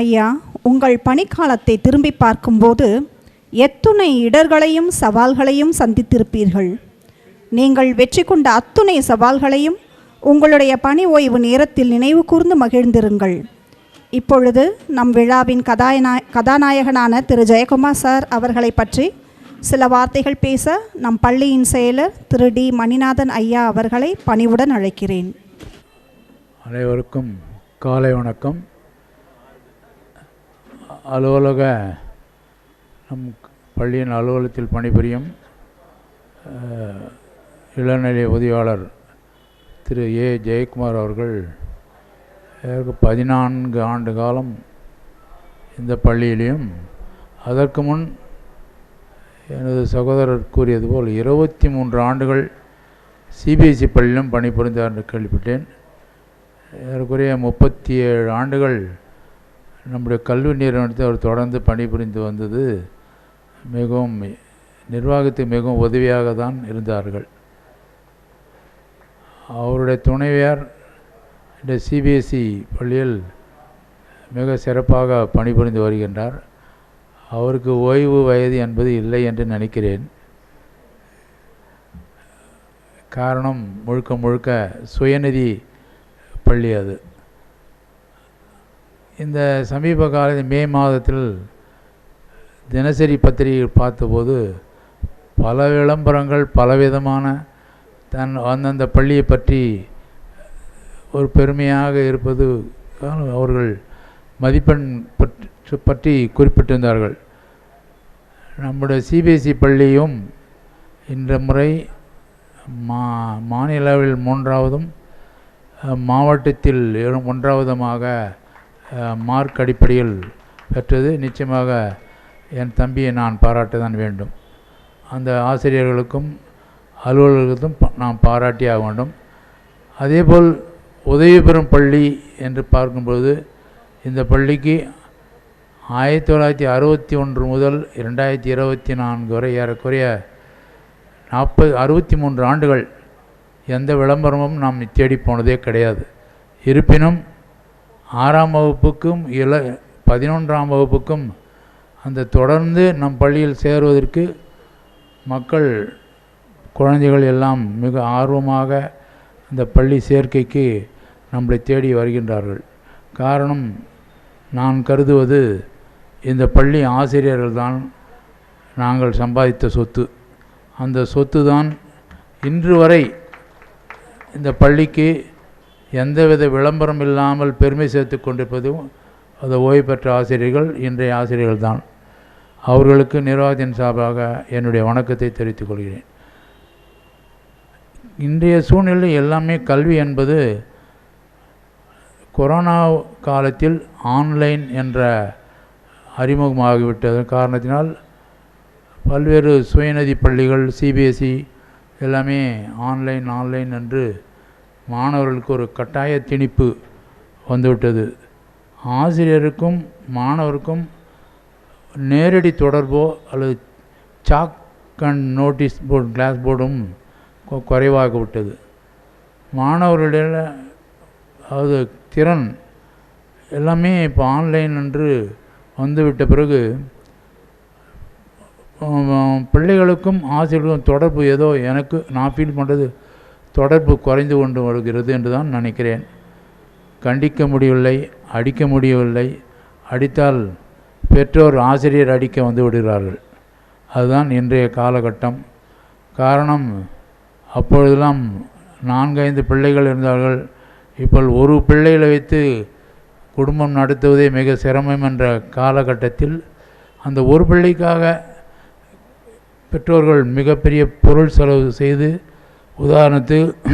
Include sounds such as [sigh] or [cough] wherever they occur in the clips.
ஐயா உங்கள் பணிக்காலத்தை திரும்பி பார்க்கும்போது எத்துணை இடர்களையும் சவால்களையும் சந்தித்திருப்பீர்கள். நீங்கள் வெற்றி கொண்ட அத்துணை சவால்களையும் உங்களுடைய பணி ஓய்வு நேரத்தில் நினைவு கூர்ந்து மகிழ்ந்திருங்கள். இப்பொழுது நம் விழாவின் கதாநாய கதாநாயகனான திரு. ஜெயக்குமார் சார் அவர்களை பற்றி சில வார்த்தைகள் பேச நம் பள்ளியின் செயலர் திரு. டி. மணிநாதன் ஐயா அவர்களை பணிவுடன் அழைக்கிறேன். அனைவருக்கும் காலை வணக்கம். அலுவலக நம் பள்ளியின் அலுவலகத்தில் பணிபுரியும் இளநிலை உதவியாளர் திரு. ஏ. ஜெயக்குமார் அவர்கள் பதினான்கு ஆண்டு காலம் இந்த பள்ளியிலையும் அதற்கு முன் எனது சகோதரர் கூறியது போல் இருபத்தி மூன்று ஆண்டுகள் சிபிஎஸ்சி பள்ளியிலும் பணிபுரிந்தார் என்று கேள்விப்பட்டேன். ஏறக்குறைய முப்பத்தி ஏழு ஆண்டுகள் நம்முடைய கல்வி நிறுவனத்தில் அவர் தொடர்ந்து பணிபுரிந்து வந்தது மிகவும் நிர்வாகத்துக்கு மிகவும் உதவியாக தான் இருந்தார்கள். அவருடைய துணைவியார் இந்த சிபிஎஸ்சி பள்ளியில் மிக சிறப்பாக பணிபுரிந்து வருகின்றார். அவருக்கு ஓய்வு வயது என்பது இல்லை என்று நினைக்கிறேன். காரணம் முழுக்க முழுக்க சுயநிதி பள்ளி அது. இந்த சமீப கால மே மாதத்தில் தினசரி பத்திரிகை பார்த்தபோது பல விளம்பரங்கள் பலவிதமான தன் அந்தந்த பள்ளியை பற்றி ஒரு பெருமையாக இருப்பது அவர்கள் மதிப்பெண் பற்றி பற்றி குறிப்பிட்டிருந்தார்கள். நம்முடைய சிபிஎஸ்சி பள்ளியும் இந்த முறை மா மாநில அளவில் மூன்றாவதும் மாவட்டத்தில் ஒன்றாவதுமாக மார்க் அடிப்படையில் பெற்றது. நிச்சயமாக என் தம்பியை நான் பாராட்ட தான் வேண்டும். அந்த ஆசிரியர்களுக்கும் அலுவலர்களுக்கும் ப- நாம் பாராட்டியாக வேண்டும். அதேபோல் உதவி பெறும் பள்ளி என்று பார்க்கும்பொழுது இந்த பள்ளிக்கு ஆயிரத்தி தொள்ளாயிரத்தி அறுபத்தி ஒன்று முதல் இரண்டாயிரத்தி இருபத்தி நான்கு வரை ஏறக்குறைய நாற்பது அறுபத்தி மூன்று ஆண்டுகள் எந்த விளம்பரமும் நாம் தேடி போனதே கிடையாது. இருப்பினும் ஆறாம் வகுப்புக்கும் இள பதினொன்றாம் வகுப்புக்கும் அந்த தொடர்ந்து நம் பள்ளியில் சேருவதற்கு மக்கள் குழந்தைகள் எல்லாம் மிக ஆர்வமாக அந்த பள்ளி சேர்க்கைக்கு நம்மளை தேடி வருகின்றார்கள். காரணம் நான் கருதுவது இந்த பள்ளி ஆசிரியர்கள் தான் நாங்கள் சம்பாதித்த சொத்து. அந்த சொத்து தான் இன்று வரை இந்த பள்ளிக்கு எந்தவித விளம்பரம் இல்லாமல் பெருமை சேர்த்து கொண்டிருப்பதும் அது ஓய்வு பெற்ற ஆசிரியர்கள் இன்றைய ஆசிரியர்கள் தான். அவர்களுக்கு நிர்வாகத்தின் சார்பாக என்னுடைய வணக்கத்தை தெரிவித்துக் கொள்கிறேன். இன்றைய சூழ்நிலை எல்லாமே கல்வி என்பது கொரோனா காலத்தில் ஆன்லைன் என்ற அறிமுகமாகிவிட்டதன் காரணத்தினால் பல்வேறு சுயநதி பள்ளிகள் சிபிஎஸ்சி எல்லாமே ஆன்லைன் ஆன்லைன் என்று மாணவர்களுக்கு ஒரு கட்டாய திணிப்பு வந்துவிட்டது. ஆசிரியருக்கும் மாணவருக்கும் நேரடி தொடர்போ அல்லது chalk and notice board class போர்டும் கொ- குறைவாக விட்டது மாணவர்களிட அதாவது திறன் எல்லாமே இப்போ ஆன்லைன் என்று வந்துவிட்ட பிறகு பிள்ளைகளுக்கும் ஆசிரியர்களுக்கும் தொடர்பு ஏதோ எனக்கு நான் ஃபீல் பண்ணுறது தொடர்பு குறைந்து கொண்டு வருகிறது என்று தான் நினைக்கிறேன். கண்டிக்க முடியவில்லை அடிக்க முடியவில்லை. அடித்தால் பெற்றோர் ஆசிரியர் அடிக்க வந்து விடுகிறார்கள். அதுதான் இன்றைய காலகட்டம். காரணம் அப்பொழுதெல்லாம் நான்கைந்து பிள்ளைகள் இருந்தார்கள். இப்போ ஒரு பிள்ளைகளை வைத்து குடும்பம் நடத்துவதே மிக சிரமம் என்ற காலகட்டத்தில் அந்த ஒரு பிள்ளைக்காக பெற்றோர்கள் மிகப்பெரிய பொருள் செலவு செய்து உதாரணத்துக்கு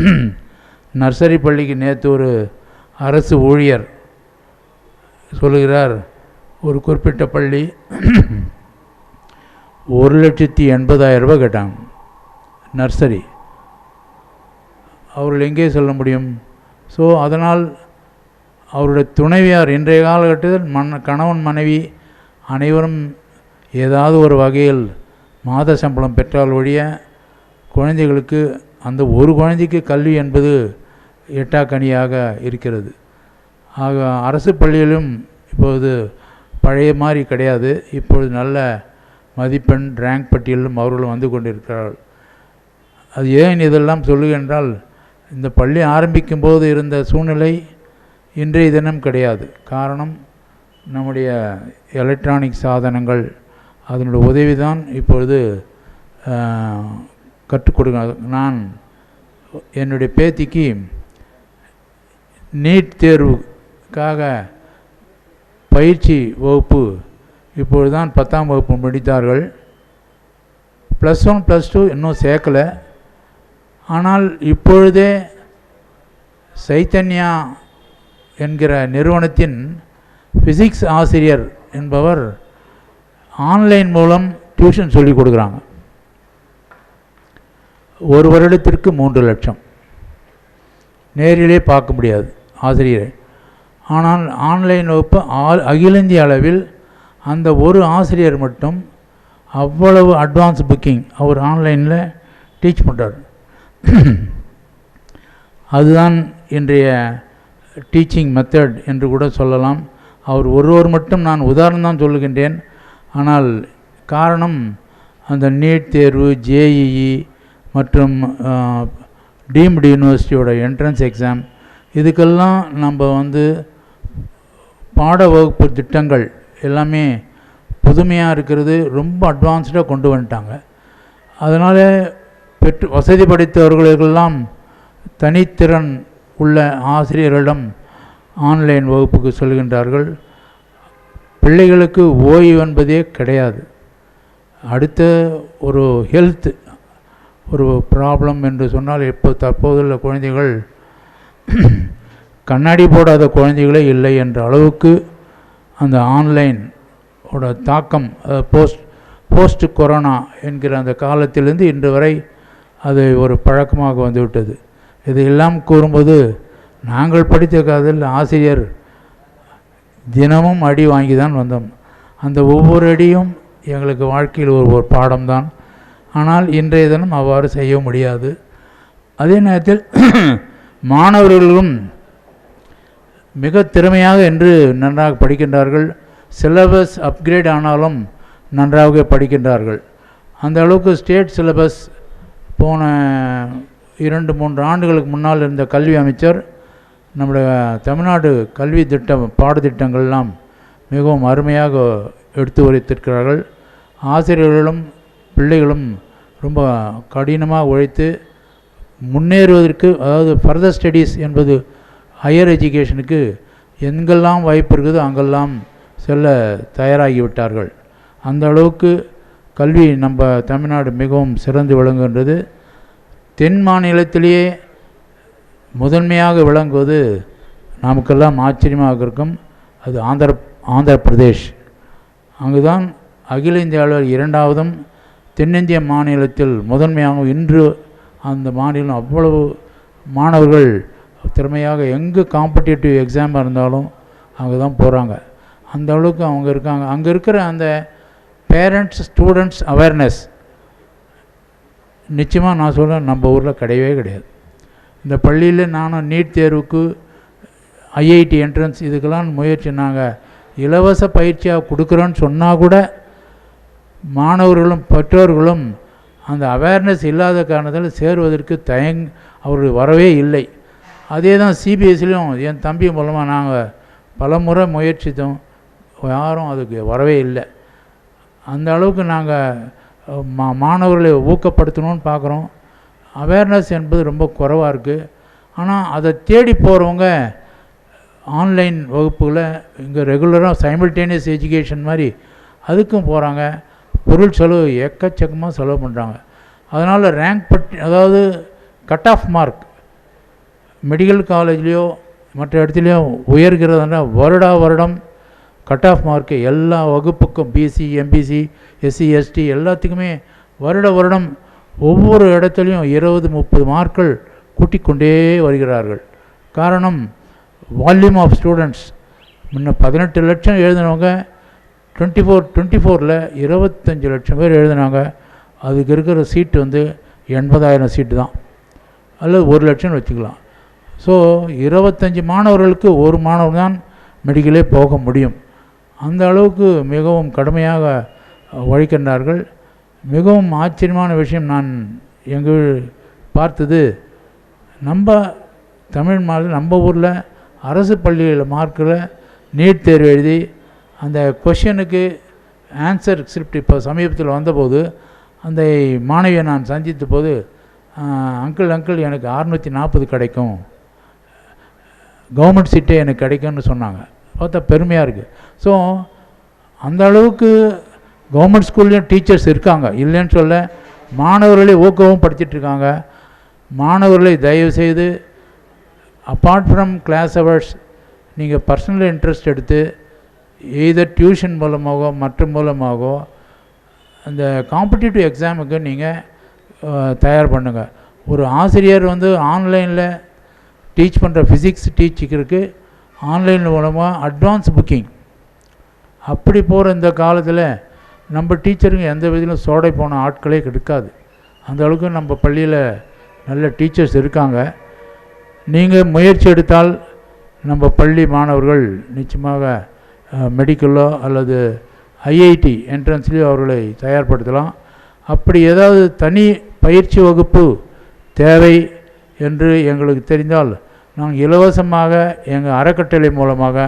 நர்சரி பள்ளிக்கு நேற்று ஒரு அரசு ஊழியர் சொல்லுகிறார் ஒரு குறிப்பிட்ட பள்ளி ஒரு லட்சத்தி எண்பதாயிரம் ரூபாய் கேட்டாங்க நர்சரி. அவர்கள் எங்கே சொல்ல முடியும்? ஸோ அதனால் அவருடைய துணைவியார் இன்றைய காலகட்டத்தில் மண் கணவன் மனைவி அனைவரும் ஏதாவது ஒரு வகையில் மாத சம்பளம் பெற்றால் ஒழிய குழந்தைகளுக்கு அந்த ஒரு குழந்தைக்கு கல்வி என்பது எட்டாக்கனியாக இருக்கிறது. ஆக அரசு பள்ளியிலும் இப்போது பழைய மாதிரி கிடையாது. இப்பொழுது நல்ல மதிப்பெண் ரேங்க் பட்டியலும் அவர்களும் வந்து கொண்டிருக்கிறார்கள். அது ஏன் இதெல்லாம் சொல்லுகின்றால் இந்த பள்ளி ஆரம்பிக்கும் போது இருந்த சூழ்நிலை இன்றைய தினம் கிடையாது. காரணம் நம்முடைய எலக்ட்ரானிக் சாதனங்கள் அதனுடைய உதவி தான் இப்பொழுது கற்றுக் கொடுக்க நான் என்னுடைய பேத்திக்கு நீட் தேர்வுக்காக பயிற்சி வகுப்பு இப்பொழுது தான் பத்தாம் வகுப்பு முடித்தார்கள். ப்ளஸ் ஒன் ப்ளஸ் டூ இன்னும் சேர்க்கலை. ஆனால் இப்பொழுதே சைத்தன்யா என்கிற நிறுவனத்தின் ஃபிசிக்ஸ் ஆசிரியர் என்பவர் ஆன்லைன் மூலம் டியூஷன் சொல்லிக் கொடுக்குறாங்க. ஒரு வருடத்திற்கு மூன்று லட்சம். நேரிலே பார்க்க முடியாது ஆசிரியரை. ஆனால் ஆன்லைன் வகுப்பு ஆல் அகில இந்திய அளவில் அந்த ஒரு ஆசிரியர் மட்டும் அவ்வளவு அட்வான்ஸ் புக்கிங் அவர் ஆன்லைனில் டீச் பண்ணுறார் அதுதான் இன்றைய டீச்சிங் மெத்தட் என்று கூட சொல்லலாம். அவர் ஒருவர் மட்டும் நான் உதாரணம் தான் சொல்லுகின்றேன். ஆனால் காரணம் அந்த நீட் தேர்வு ஜேஇஇ மற்றும் டீம்டு யூனிவர்சிட்டியோட என்ட்ரன்ஸ் எக்ஸாம் இதுக்கெல்லாம் நம்ம வந்து பாட வகுப்பு திட்டங்கள் எல்லாமே புதுமையாக இருக்கிறது ரொம்ப அட்வான்ஸ்டாக கொண்டு வந்துட்டாங்க. அதனால் பெற்று வசதி படைத்தவர்களுக்கெல்லாம் தனித்திறன் உள்ள ஆசிரியர்களிடம் ஆன்லைன் வகுப்புக்கு சொல்கின்றார்கள். பிள்ளைகளுக்கு ஓய்வு என்பதே கிடையாது. அடுத்த ஒரு ஹெல்த் ஒரு ப்ராப்ளம் என்று சொன்னால் இப்போ தற்போதுள்ள குழந்தைகள் கண்ணாடி போடாத குழந்தைகளே இல்லை என்ற அளவுக்கு அந்த ஆன்லைன் தாக்கம் போஸ்ட் போஸ்ட் கொரோனா என்கிற அந்த காலத்திலிருந்து இன்று வரை அது ஒரு பழக்கமாக வந்துவிட்டது. இதையெல்லாம் கூறும்போது நாங்கள் படித்த காலத்தில் ஆசிரியர் தினமும் அடி வாங்கி தான் வந்தோம். அந்த ஒவ்வொரு அடியும் எங்களுக்கு வாழ்க்கையில் ஒரு ஒரு பாடம்தான். ஆனால் இன்றைய தினம் அவ்வாறு செய்ய முடியாது. அதே நேரத்தில் [clears throat] மாணவர்களும் மிக திறமையாக என்று நன்றாக படிக்கின்றார்கள். சிலபஸ் அப்கிரேட் ஆனாலும் நன்றாக படிக்கின்றார்கள். அந்த அளவுக்கு ஸ்டேட் சிலபஸ் போன இரண்டு மூன்று ஆண்டுகளுக்கு முன்னால் இருந்த கல்வி அமைச்சர் நம்முடைய தமிழ்நாடு கல்வி திட்டம் பாடத்திட்டங்கள்லாம் மிகவும் அருமையாக எடுத்து உரைத்திருக்கிறார்கள் ஆசிரியர்களும் பிள்ளைகளும் ரொம்ப கடினமாக உழைத்து முன்னேறுவதற்கு அதாவது ஃபர்தர் ஸ்டடீஸ் என்பது ஹையர் எஜுகேஷனுக்கு எங்கெல்லாம் வாய்ப்பு இருக்குதோ அங்கெல்லாம் செல்ல தயாராகிவிட்டார்கள். அந்த அளவுக்கு கல்வி நம்ம தமிழ்நாடு மிகவும் சிறந்து விளங்குகின்றது. தென் மாநிலத்திலேயே முதன்மையாக விளங்குவது நமக்கெல்லாம் ஆச்சரியமாக இருக்கும். அது ஆந்திர ஆந்திர பிரதேஷ். அங்குதான் அகில இந்திய அளவில் இரண்டாவதும் தென்னிந்திய மாநிலத்தில் முதன்மையாக இன்று அந்த மாநிலம் அவ்வளவு மாணவர்கள் திறமையாக எங்கே காம்படிட்டிவ் எக்ஸாமாக இருந்தாலும் அங்கே தான் போகிறாங்க அந்த அளவுக்கு அவங்க இருக்காங்க. அங்கே இருக்கிற அந்த பேரண்ட்ஸ் ஸ்டூடெண்ட்ஸ் அவேர்னஸ் நிச்சயமாக நான் சொல்கிறேன் நம்ம ஊரில் கிடையவே கிடையாது. இந்த பள்ளியில் நானும் நீட் தேர்வுக்கு ஐஐடி என்ட்ரன்ஸ் இதுக்கெல்லாம் முயற்சி நாங்கள் இலவச பயிற்சியாக கொடுக்குறோன்னு சொன்னால் கூட மாணவர்களும் பெற்றோர்களும் அந்த அவேர்னஸ் இல்லாத காரணத்தில் சேருவதற்கு தயங் அவர்கள் வரவே இல்லை. அதே தான் சிபிஎஸ்சிலையும் என் தம்பி மூலமாக நாங்கள் பல முறை முயற்சித்தோம். யாரும் அதுக்கு வரவே இல்லை. அந்த அளவுக்கு நாங்கள் மா மாணவர்களை ஊக்கப்படுத்தணும்னு பார்க்குறோம் அவேர்னஸ் என்பது ரொம்ப குறைவாக இருக்குது ஆனால் அதை தேடி போகிறவங்க ஆன்லைன் வகுப்புகளை இங்கே ரெகுலராக சைமல்டேனியஸ் எஜுகேஷன் மாதிரி அதுக்கும் போகிறாங்க பொருள் செலவு எக்கச்சக்கமாக செலவு பண்ணுறாங்க அதனால் ரேங்க் பட்டி அதாவது கட் ஆஃப் மார்க் மெடிக்கல் காலேஜ்லேயோ மற்ற இடத்துலையோ உயர்கிறதுனா வருடா வருடம் கட் ஆஃப் மார்க்கு எல்லா வகுப்புக்கும் பிசி எம்பிசி எஸ்சி எஸ்டி எல்லாத்துக்குமே வருட வருடம் ஒவ்வொரு இடத்துலையும் இருபது முப்பது மார்க்கள் கூட்டிக்கொண்டே வருகிறார்கள். காரணம் வால்யூம் ஆஃப் ஸ்டூடெண்ட்ஸ் முன்ன பதினெட்டு லட்சம் எழுதினவங்க டுவெண்ட்டி ஃபோர் டுவெண்ட்டி ஃபோரில் இருபத்தஞ்சி லட்சம் பேர் எழுதினாங்க. அதுக்கு இருக்கிற சீட்டு வந்து எண்பதாயிரம் சீட்டு தான். அல்லது ஒரு லட்சம்னு வச்சுக்கலாம். ஸோ இருபத்தஞ்சி மாணவர்களுக்கு ஒரு மாணவர் தான் மெடிக்கலே போக முடியும். அந்த அளவுக்கு மிகவும் கடுமையாக உழைக்கின்றார்கள் மிகவும் ஆச்சரியமான விஷயம் நான் எங்கள் பார்த்தது. நம்ம தமிழ் மாநில நம்ம ஊரில் அரசு பள்ளியில் மார்க்கில் நீட் தேர்வு எழுதி அந்த கொஷனுக்கு ஆன்சர் ஸ்கிரிப்ட் இப்போ சமீபத்தில் வந்தபோது அந்த மாணவியை நான் சந்தித்த போது அங்கிள் அங்கிள் எனக்கு அறுநூற்றி நாற்பது கிடைக்கும். கவர்மெண்ட் சீட்டே எனக்கு கிடைக்கும்னு சொன்னாங்க. பார்த்தா பெருமையாக இருக்குது ஸோ அந்த அளவுக்கு கவர்மெண்ட் ஸ்கூல்லையும் டீச்சர்ஸ் இருக்காங்க. இல்லைன்னு சொல்ல மாணவர்களை ஊக்கவும் படுத்திட்டுருக்காங்க மாணவர்களை தயவு செய்து அப்பார்ட் ஃப்ரம் கிளாஸ் அவர்ஸ் நீங்கள் பர்சனல் இன்ட்ரெஸ்ட் எடுத்து எய்தர் டியூஷன் மூலமாகவோ மற்ற மூலமாகவோ அந்த காம்படிட்டிவ் எக்ஸாமுக்கு நீங்கள் தயார் பண்ணுங்கள் ஒரு ஆசிரியர் வந்து ஆன்லைனில் டீச் பண்ணுற ஃபிசிக்ஸ் டீச்சுக்கிறதுக்கு ஆன்லைன் மூலமாக அட்வான்ஸ் புக்கிங் அப்படி போகிற இந்த காலத்தில் நம்ம டீச்சருங்க எந்த விதத்திலும் சோடை போன ஆட்களே கிடைக்காது அந்த அளவுக்கு நம்ம பள்ளியில் நல்ல டீச்சர்ஸ் இருக்காங்க. நீங்கள் முயற்சி எடுத்தால் நம்ம பள்ளி மாணவர்கள் நிச்சயமாக மெடிக்கலோ அல்லது ஐஐடி என்ட்ரன்ஸ்லேயோ அவர்களை தயார்படுத்தலாம். அப்படி ஏதாவது தனி பயிற்சி வகுப்பு தேவை என்று எங்களுக்கு தெரிந்தால் நாங்கள் இலவசமாக எங்கள் அறக்கட்டளை மூலமாக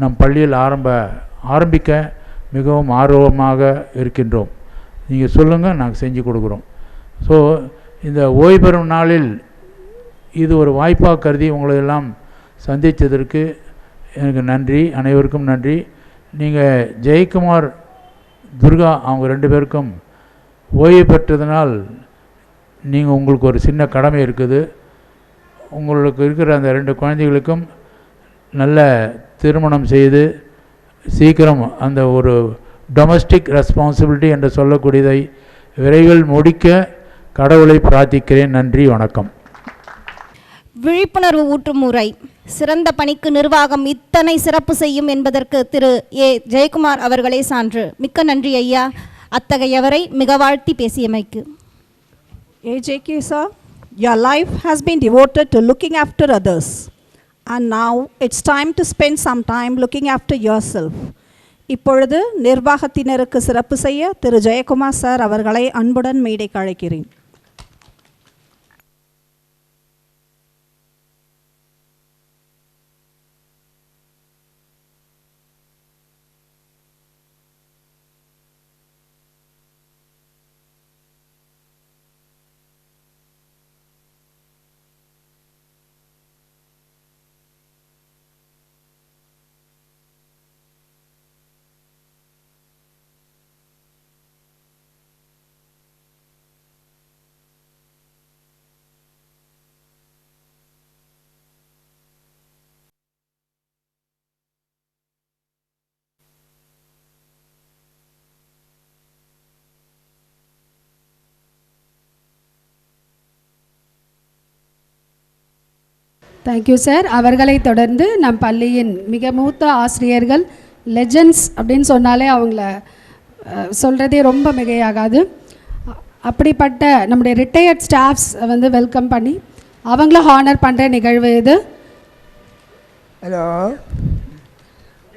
நம் பள்ளியில் ஆரம்ப ஆரம்பிக்க மிகவும் ஆர்வமாக இருக்கின்றோம். நீங்கள் சொல்லுங்கள் நாங்கள் செஞ்சு கொடுக்குறோம். ஸோ இந்த ஓய்வு பெறும் நாளில் இது ஒரு வாய்ப்பாக கருதி உங்களை எல்லாம் சந்தித்ததற்கு எனக்கு நன்றி அனைவருக்கும் நன்றி. நீங்கள் ஜெயக்குமார் துர்கா அவங்க ரெண்டு பேருக்கும் ஓய்வு பெற்றதனால் நீங்கள் உங்களுக்கு ஒரு சின்ன கடமை இருக்குது. உங்களுக்கு இருக்கிற அந்த ரெண்டு குழந்தைகளுக்கும் நல்ல திருமணம் செய்து சீக்கிரம் அந்த ஒரு டொமஸ்டிக் ரெஸ்பான்சிபிலிட்டி என்று சொல்லக்கூடியதை விரைவில் முடிக்க கடவுளை பிரார்த்திக்கிறேன். நன்றி வணக்கம். விழிப்புணர்வு ஊற்றும் முறை சிறந்த பணிக்கு நிர்வாகம் இத்தனை சிறப்பு செய்யும் என்பதற்கு திரு. ஏ. ஜெயக்குமார் அவர்களே சான்று. மிக்க நன்றி ஐயா. அத்தகையவரை மிக வாழ்த்தி பேசியமைக்கு. AJK sir, your life has been devoted to looking after others. And now it's time to spend some time looking after yourself. இப்பொழுது நிர்வாகத்தினருக்கு சிறப்பு செய்ய திரு. ஜெயக்குமார் சார் அவர்களை அன்புடன் மேடைக்கு அழைக்கிறேன். தேங்க்யூ சார் அவர்களை தொடர்ந்து நம் பள்ளியின் மிக மூத்த ஆசிரியர்கள் லெஜண்ட்ஸ் அப்படின்னு சொன்னாலே அவங்கள அஹ், சொல்றதே ரொம்ப மிகையாகாது. அப்படிப்பட்ட நம்முடைய ரிட்டையர்ட் ஸ்டாஃப்ஸ் வந்து வெல்கம் பண்ணி அவங்கள ஹானர் பண்ணுற நிகழ்வு இது. ஹலோ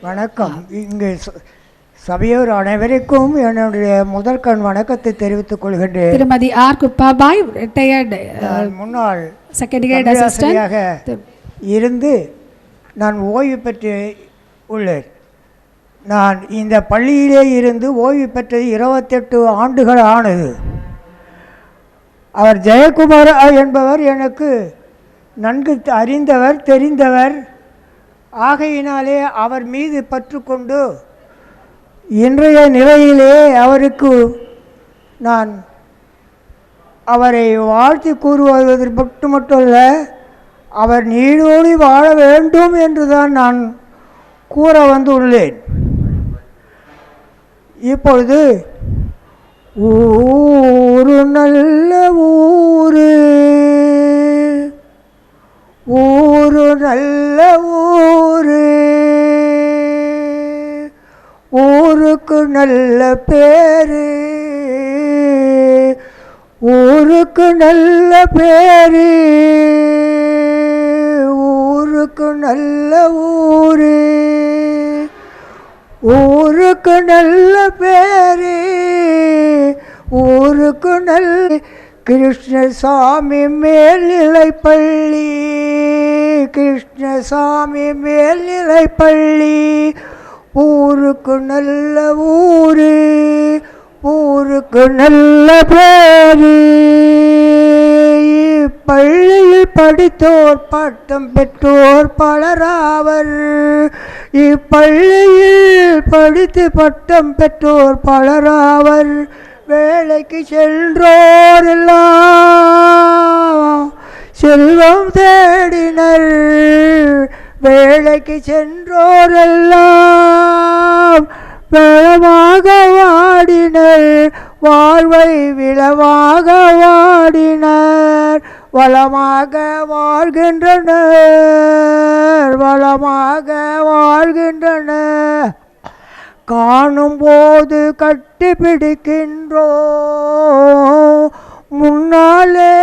வணக்கம். இங்கு சபையோர் அனைவருக்கும் என்னுடைய முதற்கண் வணக்கத்தை தெரிவித்துக் கொள்கின்றேன். திருமதி ஆர் குப்பாபாய் ரிட்டையர்டு முன்னாள் செகண்ட் கிரேட் தமிழாசிரியராக இருந்து நான் ஓய்வு பெற்று உள்ளேன். நான் இந்த பள்ளியிலே இருந்து ஓய்வு பெற்றது இருபத்தெட்டு ஆண்டுகள் ஆனது. அவர் ஜெயக்குமார் என்பவர் எனக்கு நன்கு அறிந்தவர் தெரிந்தவர். ஆகையினாலே அவர் மீது பற்றுக்கொண்டு இன்றைய நிலையிலே அவருக்கு நான் அவரை வாழ்த்தி கூறுவது மட்டுமல்ல அவர் நீடோடி வாழ வேண்டும் என்றுதான் நான் கூற வந்துள்ளேன். இப்பொழுது ஊரு நல்ல ஊரு ஊரு நல்ல ஊரு ஊருக்கு நல்ல பேரு ஊருக்கு நல்ல பேரு ஊருக்கு நல்ல ஊரு ஊருக்கு நல்ல பேரு ஊருக்கு நல்ல கிருஷ்ணசாமி மேல்நிலை பள்ளி கிருஷ்ணசாமி மேல்நிலை பள்ளி ஊருக்கு நல்ல ஊரு ஊருக்கு நல்ல பேரு. இப்பள்ளியில் படித்தோர் பட்டம் பெற்றோர் பலராவர் இப்பள்ளியில் படித்து பட்டம் பெற்றோர் பலராவர் வேலைக்கு சென்றோரெல்லாம் செல்வம் தேடினர். வேலைக்கு சென்றோரெல்லாம் வளமாக வாடினர் வாழ்வை விளவாக வாடினர் வளமாக வாழ்கின்றனர். வளமாக வாழ்கின்றனர். காணும் போது கட்டி பிடிக்கின்றோம். முன்னாலே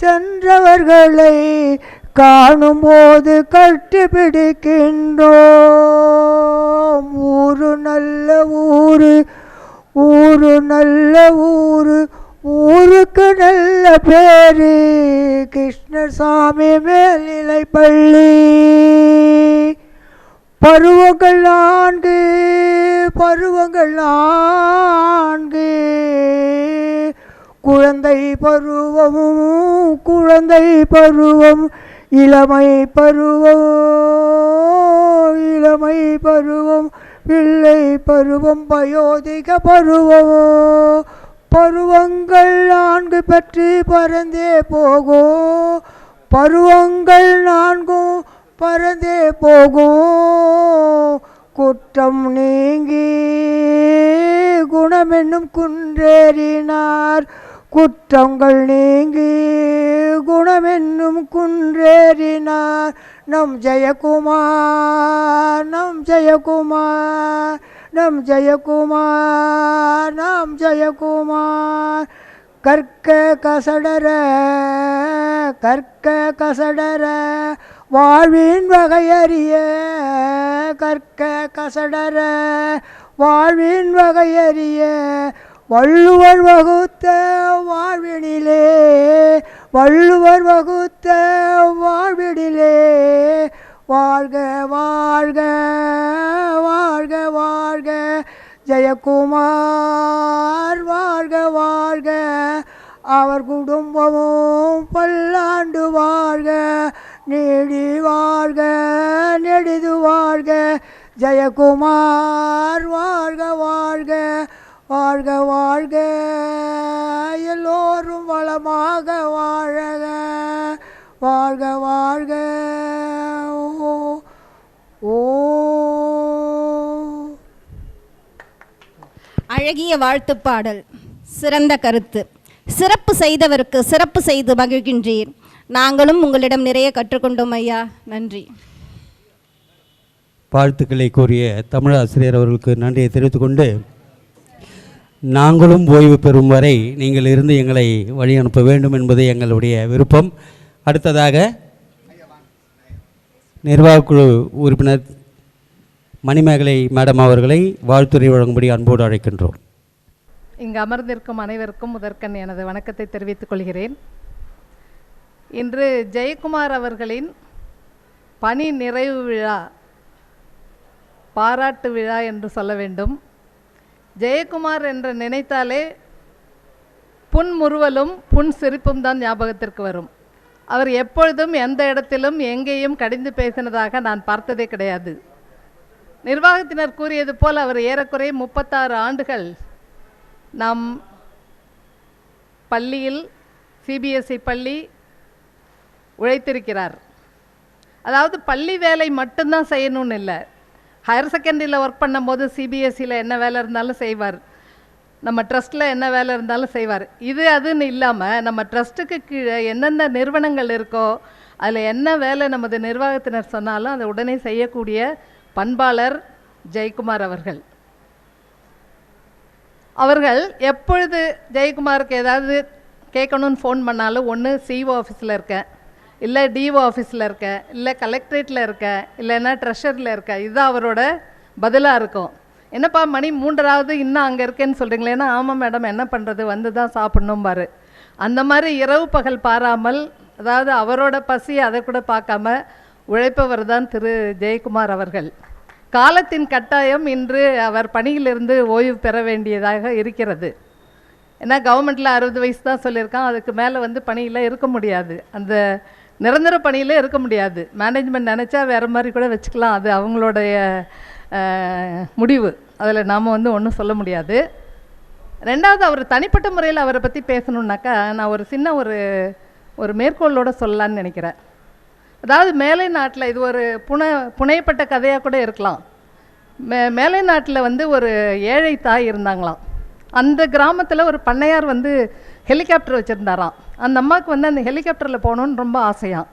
சென்றவர்களை காணும்போது கட்டி பிடிக்கின்றோம். ஊரு நல்ல ஊரு ஊரு நல்ல ஊரு ஊருக்கு நல்ல பேரு. கிருஷ்ணசாமி மேல்நிலை பள்ளி. பருவங்கள் நான்கு பருவங்கள் நான்கு குழந்தை பருவமும் குழந்தை பருவம் இளமை பருவம் இளமை பருவம் பிள்ளை பருவம் பயோதிக பருவம். பருவங்கள் நான்கு பற்றி பறந்தே போகும். பருவங்கள் நான்கும் பறந்தே போகும். குற்றம் நீங்கி குணமென்னும் குன்றேறினார். குற்றங்கள் நீங்கி குணமென்னும் குன்றேறினார். நம் ஜெயக்குமார் நம் ஜெயக்குமார் நம் ஜெயக்குமார் நம் ஜெயக்குமார். கற்க கசடர கற்க கசடர வாழ்வின் வகையறிய கற்க கசடர வாழ்வின் வகையறிய வள்ளுவர் வகுத்த வாழ்வினிலே வள்ளுவர் வகுத்த வாழ்வினிலே வாழ்க வாழ்க வாழ்க வாழ்க ஜெயக்குமார் வாழ்க வாழ்க அவர் குடும்பமும் பல்லாண்டு வாழ்க நீடி வாழ்க நெடிது வாழ்க ஜெயக்குமார் வாழ்க வாழ்க வாழ்க வாழ்க. எல்லோரும் வளமாக வாழக. வாழ்க வாழ்க. ஓ ஓ. அழகிய வாழ்த்துப் பாடல் சிறந்த கருத்து. சிறப்பு செய்தவருக்கு சிறப்பு செய்து மகிழ்கின்றீர் நாங்களும் உங்களிடம் நிறைய கற்றுக்கொண்டோம் ஐயா. நன்றி. வாழ்த்துக்களை கூறிய தமிழாசிரியர் அவர்களுக்கு நன்றியை தெரிவித்துக்கொண்டு நாங்களும் ஓய்வு பெறும் வரை நீங்கள் இருந்து எங்களை வழி அனுப்ப வேண்டும் என்பது எங்களுடைய விருப்பம். அடுத்ததாக நிர்வாகக்குழு உறுப்பினர் மணிமேகலை மேடம் அவர்களை வாழ்த்துறை வழங்கும்படி அன்போடு அழைக்கின்றோம். இங்கு அமர்ந்திருக்கும் அனைவருக்கும் முதற்கண் எனது வணக்கத்தை தெரிவித்துக் கொள்கிறேன். இன்று ஜெயக்குமார் அவர்களின் பணி நிறைவு விழா பாராட்டு விழா என்று சொல்ல வேண்டும். ஜெயக்குமார் என்று நினைத்தாலே புன்முறுவலும் புன் சிரிப்பும் தான் ஞாபகத்திற்கு வரும். அவர் எப்பொழுதும் எந்த இடத்திலும் எங்கேயும் கடிந்து பேசினதாக நான் பார்த்ததே கிடையாது. நிர்வாகத்தினர் கூறியது போல் அவர் ஏறக்குறைய முப்பத்தாறு ஆண்டுகள் நம் பள்ளியில் சிபிஎஸ்இ பள்ளி உழைத்திருக்கிறார். அதாவது பள்ளி வேலை மட்டும்தான் செய்யணும்னு இல்லை. ஹையர் செகண்டரியில் ஒர்க் பண்ணும்போது சிபிஎஸ்சியில் என்ன வேலை இருந்தாலும் செய்வார். நம்ம ட்ரஸ்ட்டில் என்ன வேலை இருந்தாலும் செய்வார். இது அதுன்னு இல்லாமல் நம்ம ட்ரஸ்ட்டுக்கு கீழே எந்தெந்த நிறுவனங்கள் இருக்கோ அதில் என்ன வேலை நமது நிர்வாகத்தினர் சொன்னாலும் அதை உடனே செய்யக்கூடிய பண்பாளர் ஜெயக்குமார் அவர்கள். அவர்கள் எப்பொழுது ஜெயக்குமாருக்கு ஏதாவது கேட்கணும்னு ஃபோன் பண்ணாலும் ஒன்று சிஓ ஆஃபீஸில் இருக்கேன். இல்லை டிஓ ஆஃபீஸில் இருக்க இல்லை கலெக்ட்ரேட்டில் இருக்க இல்லைன்னா ட்ரெஷரில் இருக்க இதுதான் அவரோட பதிலாக இருக்கும். என்னப்பா மணி மூன்றாவது இன்னும் அங்கே இருக்கேன்னு சொல்கிறீங்களேன்னா ஆமாம் மேடம் என்ன பண்ணுறது வந்து தான் சாப்பிட்ணும் பாரு அந்த மாதிரி இரவு பகல் பாராமல் அதாவது அவரோட பசி அதை கூட பார்க்காம உழைப்பவர் தான் திரு. ஜெயக்குமார் அவர்கள். காலத்தின் கட்டாயம் இன்று அவர் பணியிலிருந்து ஓய்வு பெற வேண்டியதாக இருக்கிறது. ஏன்னா கவர்மெண்ட்டில் அறுபது வயசு தான் சொல்லியிருக்கான் அதுக்கு மேலே வந்து பணியில் இருக்க முடியாது. அந்த நிரந்தர பணியிலே இருக்க முடியாது. மேனேஜ்மெண்ட் நினச்சா வேறு மாதிரி கூட வச்சுக்கலாம். அது அவங்களுடைய முடிவு. அதில் நாம் வந்து ஒன்றும் சொல்ல முடியாது. ரெண்டாவது அவர் தனிப்பட்ட முறையில் அவரை பற்றி பேசணுன்னாக்கா நான் ஒரு சின்ன ஒரு ஒரு மேற்கோளோடு சொல்லலான்னு நினைக்கிறேன். அதாவது மேலை நாட்டில் இது ஒரு புனை புனையப்பட்ட கதையாக கூட இருக்கலாம். மே மேலை நாட்டில் வந்து ஒரு ஏழை தாய் இருந்தாங்களாம். அந்த கிராமத்தில் ஒரு பண்ணையார் வந்து ஹெலிகாப்டர் வச்சுருந்தாராம். அந்த அம்மாவுக்கு வந்து அந்த ஹெலிகாப்டரில் போகணுன்னு ரொம்ப ஆசையாம்.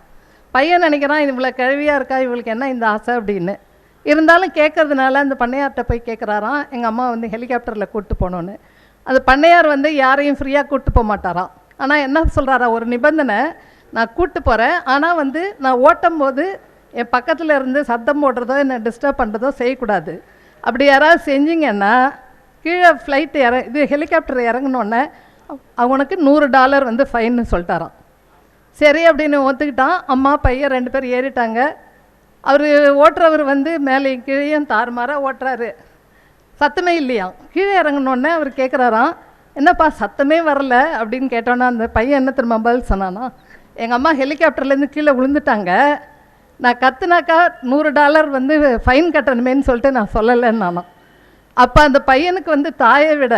பையன் நினைக்கிறான் இவ்வளோ கிழவியாக இருக்கா? இவளுக்கு என்ன இந்த ஆசை? அப்படின்னு. இருந்தாலும் கேட்கறதுனால அந்த பண்ணையார்கிட்ட போய் கேட்குறாராம் எங்கள் அம்மா வந்து ஹெலிகாப்டரில் கூப்பிட்டு போகணுன்னு அந்த பண்ணையார் வந்து யாரையும் ஃப்ரீயாக கூப்பிட்டு போக மாட்டாராம். ஆனால் என்ன சொல்கிறாரா ஒரு நிபந்தனை நான் கூப்பிட்டு போகிறேன் ஆனால் வந்து நான் ஓட்டும் போது என் பக்கத்தில் இருந்து சத்தம் போடுறதோ என்னை டிஸ்டர்ப் பண்ணுறதோ செய்யக்கூடாது. அப்படி யாராவது செஞ்சிங்கன்னா கீழே ஃப்ளைட்டு இற இது ஹெலிகாப்டர் இறங்கினோடனே அவனுக்கு நூறு டாலர் வந்து ஃபைன்னு சொல்லிட்டாராம். சரி அப்படின்னு ஒத்துக்கிட்டான். அம்மா பையன் ரெண்டு பேர் ஏறிட்டாங்க. அவர் ஓட்டுறவர் வந்து மேலே கீழேயும் தாறுமாறாக ஓட்டுறாரு. சத்தமே இல்லையாம் கீழே இறங்கினோடனே அவர் கேட்குறாராம் என்னப்பா சத்தமே வரல? அப்படின்னு கேட்டோன்னா அந்த பையன் என்ன திரும்ப பதில் சொன்னானா எங்கள் அம்மா ஹெலிகாப்டர்லேருந்து கீழே விழுந்துட்டாங்க. நான் கத்துனாக்கா நூறு டாலர் வந்து ஃபைன் கட்டணுமேன்னு சொல்லிட்டு நான் சொல்லலைன்னு நானும். அப்போ அந்த பையனுக்கு வந்து தாயை விட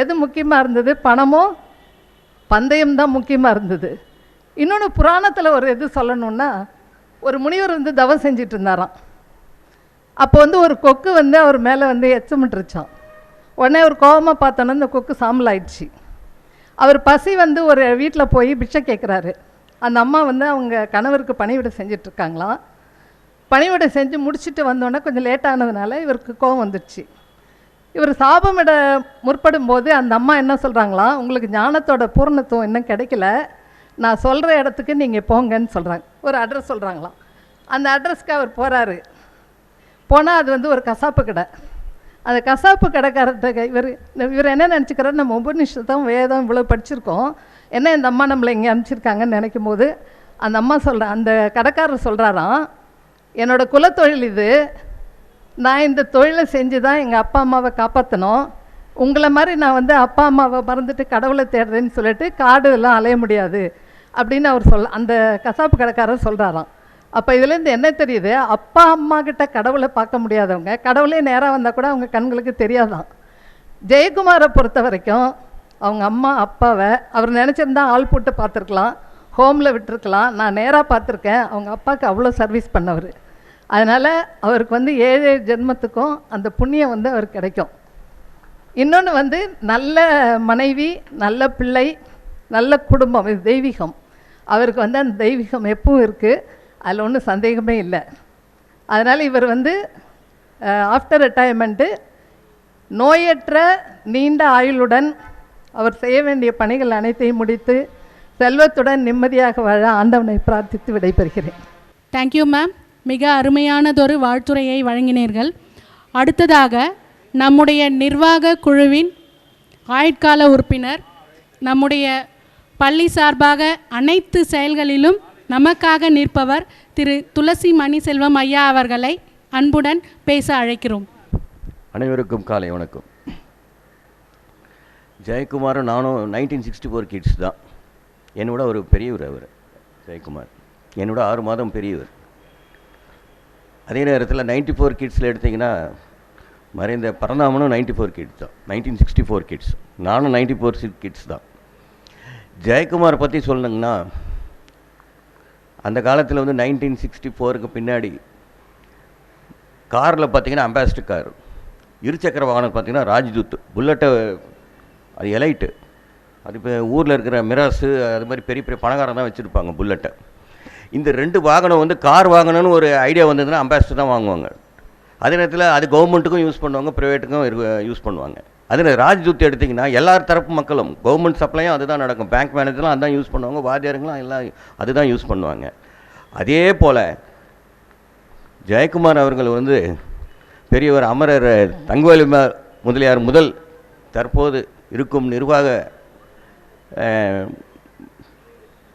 எது முக்கியமாக இருந்தது? பணமோ? பந்தயம் தான் முக்கியமாக இருந்தது. இன்னொன்று புராணத்தில் ஒரு இது சொல்லணுன்னா ஒரு முனிவர் வந்து தவம் செஞ்சிட்டு இருந்தாராம். அப்போ வந்து ஒரு கொக்கு வந்து அவர் மேலே வந்து எச்சமிட்டுருச்சான் உடனே ஒரு கோபமாக பார்த்தோன்னே இந்த கொக்கு சாம்பல் ஆயிடுச்சு அவர் பசி வந்து ஒரு வீட்டில் போய் பிச்சை கேட்குறாரு அந்த அம்மா வந்து அவங்க கணவருக்கு பணிவிடை செஞ்சிட்ருக்காங்களாம். பணிவிடை செஞ்சு முடிச்சுட்டு வந்தோடனே கொஞ்சம் லேட் ஆனதுனால இவருக்கு கோபம் வந்துடுச்சு. இவர் சாபமிட முற்படும் போது அந்த அம்மா என்ன சொல்கிறாங்களாம் உங்களுக்கு ஞானத்தோட பூர்ணத்துவம் இன்னும் கிடைக்கல. நான் சொல்கிற இடத்துக்கு நீங்கள் போங்கன்னு சொல்கிறாங்க ஒரு அட்ரஸ் சொல்கிறாங்களாம் அந்த அட்ரஸ்க்கு அவர் போகிறாரு போனால் அது வந்து ஒரு கசாப்பு கடை. அந்த கசாப்பு கடைக்காரர்கிட்ட இவர் இவர் என்ன நினச்சிக்கிறார்? நம்ம உபநிஷத்தம் வேதம் இவ்வளோ படிச்சிருக்கோம். என்ன இந்த அம்மா நம்மளை இங்கே அனுப்பிச்சிருக்காங்கன்னு நினைக்கும் போது அந்த அம்மா சொல்கிற அந்த கடைக்காரர் சொல்கிறாராம் என்னோடய குலத்தொழில் இது. நான் இந்த தொழிலை செஞ்சு தான் எங்கள் அப்பா அம்மாவை காப்பாற்றணும் உங்களை மாதிரி நான் வந்து அப்பா அம்மாவை மறந்துட்டு கடவுளை தேடுறேன்னு சொல்லிட்டு காடு எல்லாம் அலைய முடியாது அப்படின்னு அவர் சொல் அந்த கசாப்பு கடைக்காரர் சொல்கிறாராம் அப்போ இதுலேருந்து என்ன தெரியுது? அப்பா அம்மா கிட்ட கடவுளை பார்க்க முடியாதவங்க கடவுளே நேராக வந்தால் கூட அவங்க கண்களுக்கு தெரியாதான். ஜெயக்குமாரை பொறுத்த வரைக்கும் அவங்க அம்மா அப்பாவை அவர் நினச்சிருந்தா ஆள் போட்டு பார்த்துருக்கலாம் ஹோமில் விட்டுருக்கலாம். நான் நேராக பார்த்துருக்கேன். அவங்க அப்பாவுக்கு அவ்வளோ சர்வீஸ் பண்ணவர். அதனால் அவருக்கு வந்து ஏழு ஏழு ஜென்மத்துக்கும் அந்த புண்ணியம் வந்து அவருக்கு கிடைக்கும். இன்னொன்று வந்து நல்ல மனைவி நல்ல பிள்ளை நல்ல குடும்பம் இது தெய்வீகம். அவருக்கு வந்து அந்த தெய்வீகம் எப்பவும் இருக்குது அதில் ஒன்றும் சந்தேகமே இல்லை. அதனால் இவர் வந்து ஆஃப்டர் ரிட்டையர்மெண்ட்டு நோயற்ற நீண்ட ஆயுளுடன் அவர் செய்ய வேண்டிய பணிகள் அனைத்தையும் முடித்து செல்வத்துடன் நிம்மதியாக வாழ ஆண்டவனை பிரார்த்தித்து விடைபெறுகிறேன். தேங்க்யூ மேம் மிக அருமையானதொரு வாழ்த்துரையை வழங்கினீர்கள். அடுத்ததாக நம்முடைய நிர்வாக குழுவின் ஆயுட்கால உறுப்பினர் நம்முடைய பள்ளி சார்பாக அனைத்து செயல்களிலும் நமக்காக நிற்பவர் திரு. துளசி மணிசெல்வம் ஐயா அவர்களை அன்புடன் பேச அழைக்கிறோம். அனைவருக்கும் காலை வணக்கம். ஜெயக்குமாரும் நானும் நைன்டீன் சிக்ஸ்டி ஃபோர் கிட்ஸ் தான். என்னோட ஒரு பெரியவர் அவர் ஜெயக்குமார். என்னோட ஆறு மாதம் பெரியவர். அதே நேரத்தில் நைன்டி ஃபோர் கிட்ஸில் எடுத்திங்கன்னா மறைந்த பரந்தாமனும் நைன்டி ஃபோர் கிட்ஸ் தான். நைன்டீன் சிக்ஸ்டி ஃபோர் கிட்ஸ் நானும் நைன்டி ஃபோர் கிட்ஸ் தான். ஜெயக்குமார் பற்றி சொல்லணுங்கன்னா அந்த காலத்தில் வந்து நைன்டீன் சிக்ஸ்டி ஃபோருக்கு பின்னாடி காரில் பார்த்தீங்கன்னா அம்பாஸ்டர் கார். இருசக்கர வாகனம் பார்த்தீங்கன்னா ராஜ்தூத். புல்லட்டை அது எலைட்டு அது இப்போ ஊரில் இருக்கிற மிராஸு அது மாதிரி பெரிய பெரிய பணக்காரன் தான் வச்சுருப்பாங்க புல்லட்டை இந்த ரெண்டு வாகனம் வந்து கார் வாங்கணும்னு ஒரு ஐடியா வந்ததுன்னா அம்பாசிடர் தான் வாங்குவாங்க. அதே நேரத்தில் அது கவர்மெண்ட்டுக்கும் யூஸ் பண்ணுவாங்க ப்ரைவேட்டுக்கும் யூஸ் பண்ணுவாங்க. அதில் ராஜ்தூத் எடுத்திங்கன்னா எல்லா தரப்பு மக்களும் கவர்மெண்ட் சப்ளையும் அதுதான் நடக்கும். பேங்க் மேனேஜர்லாம் அதான் யூஸ் பண்ணுவாங்க வாத்தியாருங்களாம் எல்லாம் அதுதான் யூஸ் பண்ணுவாங்க. அதே போல் ஜெயக்குமார் அவர்கள் வந்து பெரியவர் அமரர் தங்கவேலு முதலியார் முதல் தற்போது இருக்கும் நிர்வாக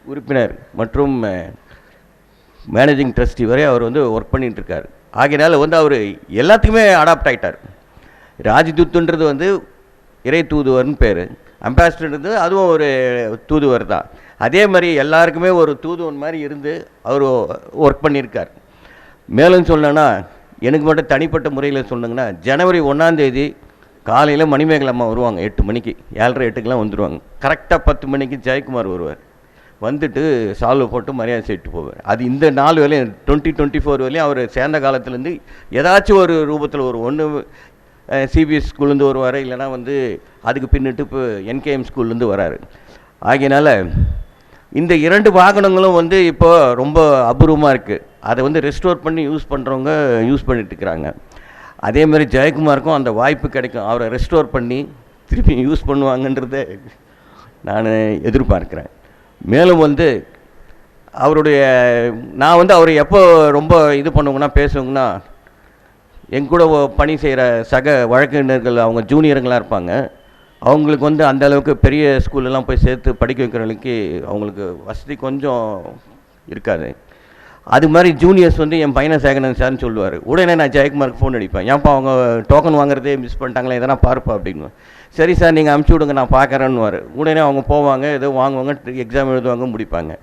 உறுப்பினர் மற்றும் மேனேஜிங் ட்ரஸ்டி வரை அவர் வந்து ஒர்க் பண்ணிகிட்டு இருக்கார் ஆகையினால வந்து அவர் எல்லாத்துக்குமே அடாப்ட் ஆகிட்டார் ராஜ்தூத்துன்றது வந்து இறை தூதுவர்னு பேர். அம்பாசிடர்ன்றது அதுவும் ஒரு தூதுவர் தான். அதே மாதிரி எல்லாருக்குமே ஒரு தூதுவன் மாதிரி இருந்து அவர் ஒர்க் பண்ணியிருக்கார். மேலும் சொல்லணும்னா எனக்கு மட்டும் தனிப்பட்ட முறையில் சொன்னீங்கன்னா ஜனவரி ஒன்றாந்தேதி காலையில் மணிமேகலை அம்மா வருவாங்க எட்டு மணிக்கு. ஏழரை எட்டுக்கெலாம் வந்துடுவாங்க கரெக்டாக பத்து மணிக்கு ஜெயக்குமார் வருவார். வந்துட்டு சால்வ் போட்டு மரியாதை செய்துட்டு போவார். அது இந்த நாலு வேலையும் டுவெண்ட்டி டுவெண்ட்டி ஃபோர் வரையும் அவர் சேர்ந்த காலத்துலேருந்து ஏதாச்சும் ஒரு ரூபத்தில் ஒரு ஒன்று சிபிஎஸ் ஸ்கூல்லேருந்து வருவார் இல்லைனா வந்து அதுக்கு பின்னிட்டு இப்போ என்கேஎம் ஸ்கூல்லேருந்து வராரு. ஆகையினால இந்த இரண்டு வாகனங்களும் வந்து இப்போ ரொம்ப அபூர்வமாக இருக்குது அதை வந்து ரெஸ்டோர் பண்ணி யூஸ் பண்ணுறவங்க யூஸ் பண்ணிட்டு இருக்கிறாங்க. அதே மாதிரி ஜெயக்குமாருக்கும் அந்த வாய்ப்பு கிடைக்கும். அவரை ரெஸ்டோர் பண்ணி திருப்பி யூஸ் பண்ணுவாங்கன்றதை நான் எதிர்பார்க்குறேன். மேலும் வந்து அவருடைய நான் வந்து அவர் எப்போ ரொம்ப இது பண்ணுவோங்கன்னா பேசுவோங்கன்னா என் கூட பணி செய்கிற சக வழக்கறிஞர்கள் அவங்க ஜூனியருங்களாக இருப்பாங்க. அவங்களுக்கு வந்து அந்த அளவுக்கு பெரிய ஸ்கூல்லலாம் போய் சேர்த்து படிக்க வைக்கிறவங்களுக்கு அவங்களுக்கு வசதி கொஞ்சம் இருக்காது. அது மாதிரி ஜூனியர்ஸ் வந்து என் பையனை சேகரன் சார்னு சொல்லுவார். உடனே நான் ஜெயக்குமாருக்கு ஃபோன் அடிப்பேன். ஏன்ப்பா அவங்க டோக்கன் வாங்குறதே மிஸ் பண்ணிட்டாங்களே எதனா பார்ப்பா அப்படின்னு. சரி சார் நீங்கள் அமுச்சு விடுங்க நான் பார்க்குறேன்னுவார் உடனே அவங்க போவாங்க ஏதோ வாங்குவாங்க எக்ஸாம் எழுதுவாங்க முடிப்பாங்க.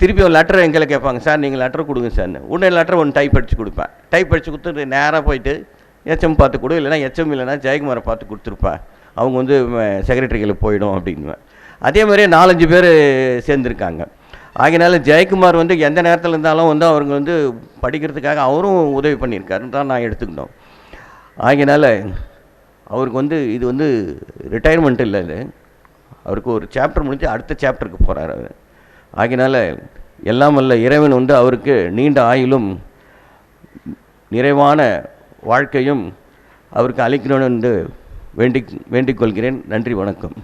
திருப்பி ஒரு லெட்டர் எங்களை கேட்பாங்க சார் நீங்கள் லெட்டர் கொடுங்க சார்னு உடனே லெட்டர் ஒன்று டைப் அடித்து கொடுப்பேன். டைப் அடித்து கொடுத்து நேராக போயிட்டு எச்எம் பார்த்து கொடு இல்லைனா எச்எம் இல்லைனா ஜெயக்குமாரை பார்த்து கொடுத்துருப்பேன் அவங்க வந்து செக்ரட்டரிகளுக்கு போயிடும் அப்படின்னுவேன். அதே மாதிரியே நாலஞ்சு பேர் சேர்ந்துருக்காங்க. ஆகையினால ஜெயக்குமார் வந்து எந்த நேரத்தில் இருந்தாலும் வந்து அவங்க வந்து படிக்கிறதுக்காக அவரும் உதவி பண்ணியிருக்காருன்னு தான் நான் எடுத்துக்கிட்டோம். ஆகினால அவருக்கு வந்து இது வந்து ரிட்டையர்மெண்ட் இல்லை இது. அவருக்கு ஒரு சாப்டர் முடிஞ்சு அடுத்த சாப்டருக்கு போகிறார் அவர். ஆகினால எல்லாம் வல்ல இறைவன் வந்து அவருக்கு நீண்ட ஆயுளும் நிறைவான வாழ்க்கையும் அவருக்கு அளிக்கணும்னு வேண்டிக் வேண்டிக் கொள்கிறேன். நன்றி வணக்கம்.